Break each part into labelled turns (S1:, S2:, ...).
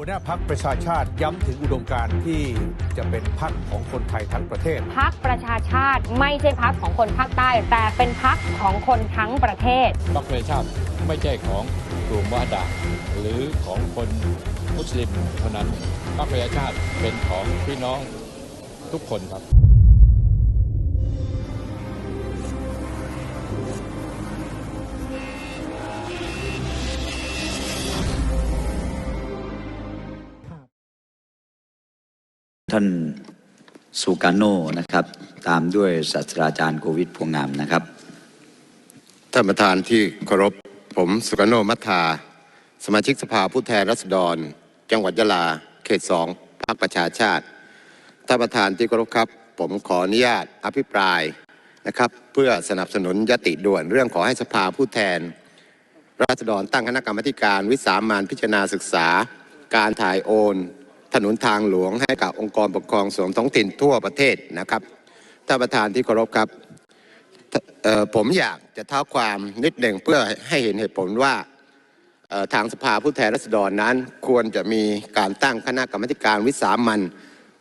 S1: หัวหน้าพักประชาชาติย้ำถึงอุดมการณ์ที่จะเป็นพักของคนไทยทั้งประเทศ
S2: พักประชาชาติไม่ใช่พักของคนภาคใต้ แต่เป็นพักของคนทั้งประเทศ
S3: พรรคประชาชาติไม่ใช่ของกลุ่มวาดาหรือของคนมุสลิมเท่านั้นพรรคประชาชาติเป็นของพี่น้องทุกคนครับ
S4: ท่านสุการโนนะครับ ตามด้วยศาสตราจารย์โควิดพวงงามนะครับ
S5: ท่านประธานที่เคารพผมสุกาโนมัทธา สมาชิกสภาผู้แทนราษฎร จังหวัดยะลา เขตสองพรรคประชาชาติ ท่านประธานที่เคารพครับ ผมขออนุญาตอภิปรายนะครับ เพื่อสนับสนุนยติด่วนเรื่องขอให้สภาผู้แทนราษฎรตั้งคณะกรรมการวิสามันพิจารณาศึกษา การถ่ายโอน ถนนทางหลวงให้กับองค์กรปกครองส่วนท้องถิ่นทั่วประเทศนะครับท่านประธานที่เคารพครับผมอยากจะเท้าความนิดหนึ่งเพื่อให้เห็นเหตุผลว่าทางสภาผู้แทนราษฎรนั้น ควรจะมีการตั้งคณะกรรมการวิสามัน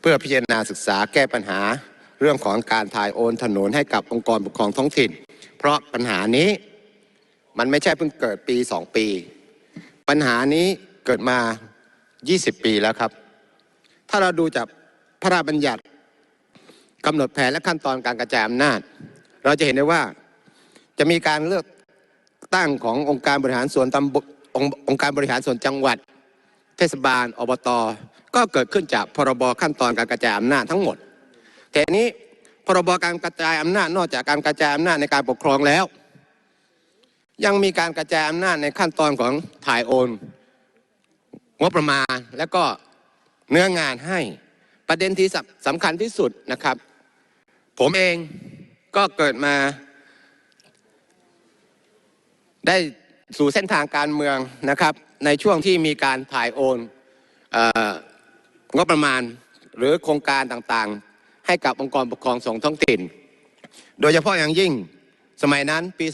S5: เพื่อพิจารณาศึกษาแก้ปัญหาเรื่องของการถ่ายโอนถนนให้กับองค์กรปกครองท้องถิ่น เพราะปัญหานี้มันไม่ใช่เพิ่งเกิดปี 2 ปี ปัญหานี้เกิดมา 20 ปีแล้วครับ ถ้าเราดูจากพระราชบัญญัติกำหนดแผนและขั้นตอนการกระจายอำนาจ เราจะเห็นได้ว่าจะมีการเลือกตั้งขององค์การบริหารส่วนตำบลองค์องค์การบริหารส่วนจังหวัด เทศบาลอบตก็เกิดขึ้นจากพรบขั้นตอนการกระจายอำนาจทั้งหมดแต่นี้พรบการกระจายอำนาจนอกจากการกระจายอำนาจในการปกครองแล้ว ยังมีการกระจายอำนาจในขั้นตอนของถ่ายโอน งบประมาณและก็ เนื้องานให้ประเด็นที่สำคัญที่สุดนะครับ ผมเองก็เกิดมา ได้สู่เส้นทางการเมืองนะครับ ในช่วงที่มีการถ่ายโอนองบประมาณหรือโครงการต่างๆ ให้กับองค์กรปกครองส่งท้องถิ่น โดยเฉพาะอย่างยิ่งสมัยนั้นปี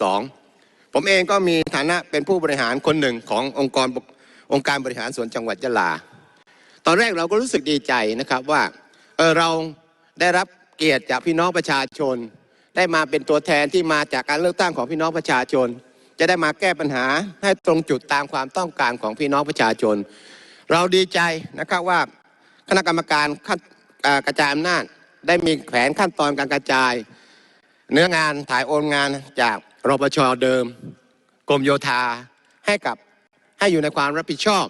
S5: 2542 ผมเองก็มีฐานะเป็นผู้บริหารคนหนึ่งขององค์กรองค์การบริหารส่วนจังหวัดยะลา ตอนแรกเราก็รู้สึกดีใจนะครับว่าเออเราได้รับเกียรติจากพี่น้องประชาชน ได้มาเป็นตัวแทนที่มาจากการเลือกตั้งของพี่น้องประชาชน จะได้มาแก้ปัญหาให้ตรงจุดตามความต้องการของพี่น้องประชาชน เราดีใจนะครับว่าคณะกรรมการกระจายอำนาจได้มีแผนขั้นตอนการกระจาย เนื้องานถ่ายโอนงานจากรปชเดิม กรมโยธาให้กับให้อยู่ในความรับผิดชอบ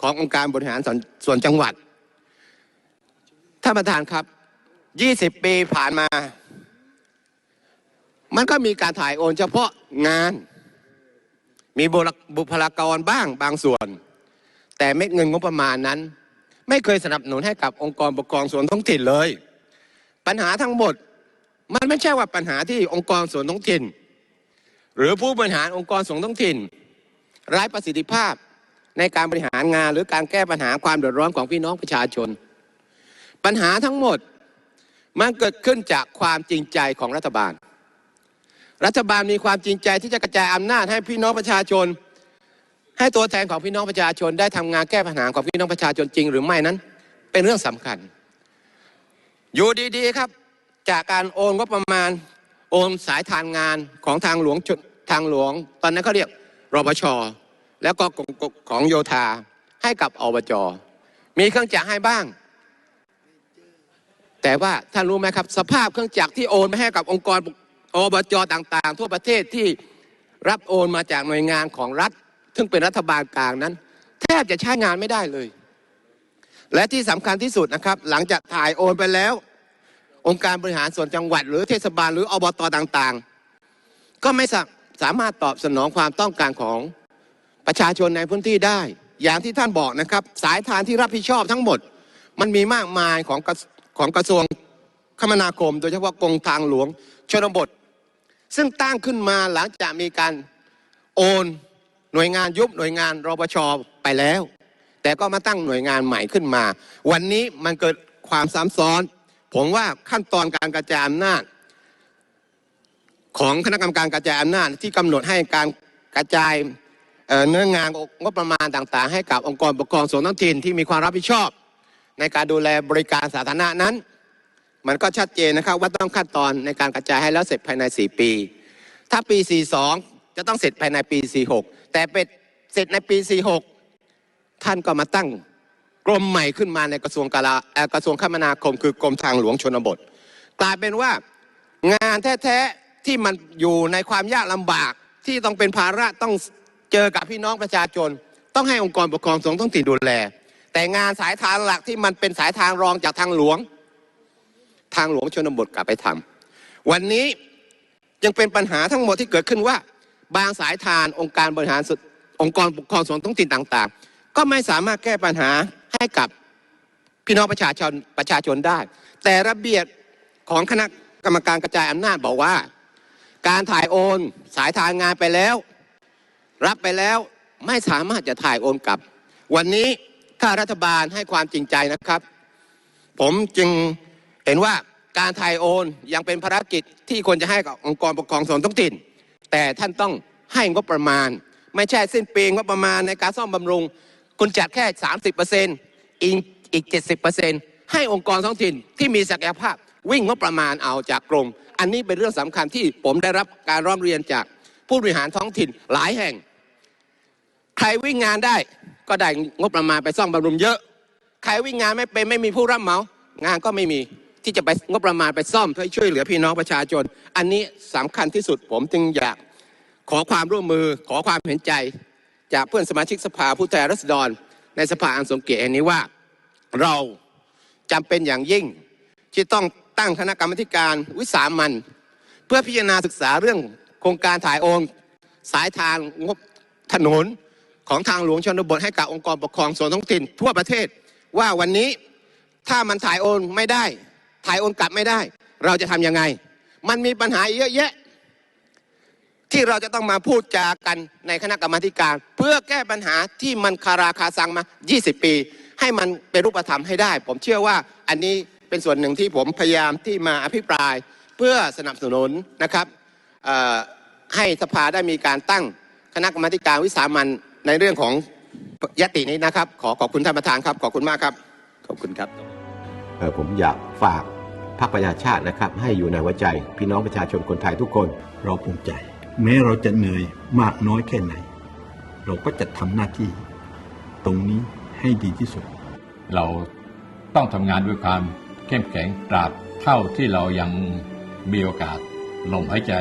S5: ขององค์การบริหารส่วนวนจังหวัดท่านประธานครับ20ปีผ่านมา มันก็มีการถ่ายโอนเฉพาะงาน มีบุรบุคลากรบ้างบางส่วน แต่เม็ดเงินงบประมาณนั้น ไม่เคยสนับสนุนให้กับองค์กรปกครองส่วนท้องถิ่นเลย ปัญหาทั้งหมดมันไม่ใช่ว่าปัญหาที่องค์กรส่วนท้องถิ่น หรือผู้บริหารองค์กรส่วนท้องถิ่นไร้ประสิทธิภาพ ในการบริหารงานหรือการแก้ปัญหาความเดือดร้อนของพี่น้องประชาชน ปัญหาทั้งหมดมันเกิดขึ้นจากความจริงใจของรัฐบาล รัฐบาลมีความจริงใจที่จะกระจายอำนาจให้พี่น้องประชาชน ให้ตัวแทนของพี่น้องประชาชนได้ทำงานแก้ปัญหาของพี่น้องประชาชนจริง หรือไม่นั้น เป็นเรื่องสำคัญ อยู่ดีๆครับ จากการโอนงบประมาณโอนสายทานงานของทางหลวงทางหลวง ตอนนั้นเขาเรียกรปช แล้วก็ของโยธาให้กับอบจ มีเครื่องจักรให้บ้าง แต่ว่าท่านรู้ไหมครับ สภาพเครื่องจักรที่โอนไปให้กับองค์กรอบจต่างๆ ทั่วประเทศที่รับโอนมาจากหน่วยงานของรัฐ ซึ่งเป็นรัฐบาลกลางนั้น แทบจะใช้งานไม่ได้เลย และที่สำคัญที่สุดนะครับ หลังจากถ่ายโอนไปแล้ว องค์การบริหารส่วนจังหวัด หรือเทศบาลหรืออบตต่างๆ ก็ไม่สามารถตอบสนองความต้องการของ ประชาชนในพื้นที่ได้ อย่างที่ท่านบอกนะครับ สายทานที่รับผิดชอบทั้งหมด มันมีมากมายของของกระทรวงคมนาคม โดยเฉพาะกรมทางหลวงชนบท ซึ่งตั้งขึ้นมาหลังจากมีการโอนหน่วยงานยุบหน่วยงานรปชไปแล้ว แต่ก็มาตั้งหน่วยงานใหม่ขึ้นมา วันนี้มันเกิดความซ้ำซ้อน ผมว่าขั้นตอนการกระจายอำนาจ ของคณะกรรมการกระจายอำนาจที่กำหนดให้การกระจาย เนื้องานงบประมาณต่างๆ ให้กับองค์กรปกครองส่วนท้องถิ่นที่มีความรับผิดชอบ ในการดูแลบริการสาธารณะนั้น มันก็ชัดเจนนะครับว่าต้องขั้นตอนในการกระจายให้แล้วเสร็จภายใน 4 ปี ถ้าปี 42 จะต้องเสร็จภายในปี 46 แต่เป็นเสร็จในปี 46 ท่านก็มาตั้งกรมใหม่ขึ้นมาในกระทรวงกลากระทรวงคมนาคม คือกรมทางหลวงชนบท กลายเป็นว่างานแท้ๆที่มันอยู่ในความยากลำบากที่ต้องเป็นภาระต้อง เจอกับพี่น้องประชาชน ต้องให้องค์กรปกครองส่วนท้องถิ่นดูแล แต่งานสายทางหลักที่มันเป็นสายทางรองจากทางหลวง ทางหลวงชนบทกลับไปทำวันนี้ยังเป็นปัญหาทั้งหมดที่เกิดขึ้นว่า บางสายทานองค์การบริหารส่วนองค์กรปกครองส่วนท้องถิ่นต่างๆ ก็ไม่สามารถแก้ปัญหาให้กับพี่น้องประชาชนประชาชนได้ แต่ระเบียบของคณะกรรมการกระจายอำนาจบอกว่า การถ่ายโอนสายทางงานไปแล้ว รับไปแล้วไม่สามารถจะถ่ายโอนกลับ วันนี้ถ้ารัฐบาลให้ความจริงใจนะครับ ผมจึงเห็นว่าการถ่ายโอนยังเป็นภารกิจที่ควรจะให้กับองค์กรปกครองส่วนท้องถิ่น แต่ท่านต้องให้งบประมาณ ไม่ใช่สิ้นปีงบประมาณในการซ่อมบำรุง คุณจัดแค่ 30เปอร์เซนต์อีกอีก 70เปอร์เซนต์ให้องค์กรท้องถิ่นที่มีศักยภาพวิ่งงบประมาณเอาจากกรม อันนี้เป็นเรื่องสำคัญที่ผมได้รับการร้องเรียนจากผู้บริหารท้องถิ่นหลายแห่ง ใครวิ่งงานได้ก็ได้งบประมาณไปซ่อมบำรุงเยอะ ใครวิ่งงานไม่เป็นไม่มีผู้รับเหมา งานก็ไม่มีที่จะไปงบประมาณไปซ่อมเพื่อช่วยเหลือพี่น้องประชาชน อันนี้สำคัญที่สุดผมจึงอยากขอความร่วมมือขอความเห็นใจ จากเพื่อนสมาชิกสภาผู้แทนราษฎร ในสภาอันสมเกียรติแห่งนี้ว่าเราจำเป็นอย่างยิ่ง ที่ต้องตั้งคณะกรรมการวิสามันเพื่อพิจารณาศึกษาเรื่องโครงการถ่ายโอนสายทางงบถนน ของทางหลวงชนบทให้กับองค์กรปกครองส่วนท้องถิ่นทั่วประเทศ ว่าวันนี้ถ้ามันถ่ายโอนไม่ได้ ถ่ายโอนกลับไม่ได้ เราจะทำยังไง มันมีปัญหาเยอะแยะ ที่เราจะต้องมาพูดจากันในคณะกรรมาการ เพื่อแก้ปัญหาที่มันคาราคาซังมา 20 ปี ให้มันเป็นรูปธรรมให้ได้ ผมเชื่อว่าอันนี้เป็นส่วนหนึ่งที่ผมพยายามที่มาอภิปราย เพื่อสนับสนุนนะครับให้สภาได้มีการตั้งคณะกรรมาการวิสามัน ในเรื่องของยตินี้นะครับ ขอขอบคุณท่านประธานครับ ขอบคุณมากครับ
S4: ขอบคุณครับ
S6: เอ่อผมอยากฝากพรรคประชาชาตินะครับ ให้อยู่ในหัวใจ พี่น้องประชาชนคนไทยทุกคน
S7: เราภูมิใจ แม้เราจะเหนื่อยมากน้อยแค่ไหน เราก็จะทำหน้าที่ ตรงนี้ให้ดีที่สุด
S3: เราต้องทำงานด้วยความเข้มแข็งตราบเท่าที่เรายังมีโอกาสลมหายใจ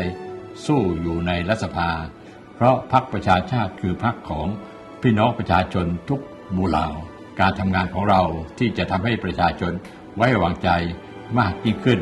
S3: สู้อยู่ในรัฐสภา เพราะพรรคประชาชาติคือพรรคของพี่น้องประชาชนทุกหมู่เหล่าการทำงานของเราที่จะทำให้ประชาชนไว้วางใจมากยิ่งขึ้น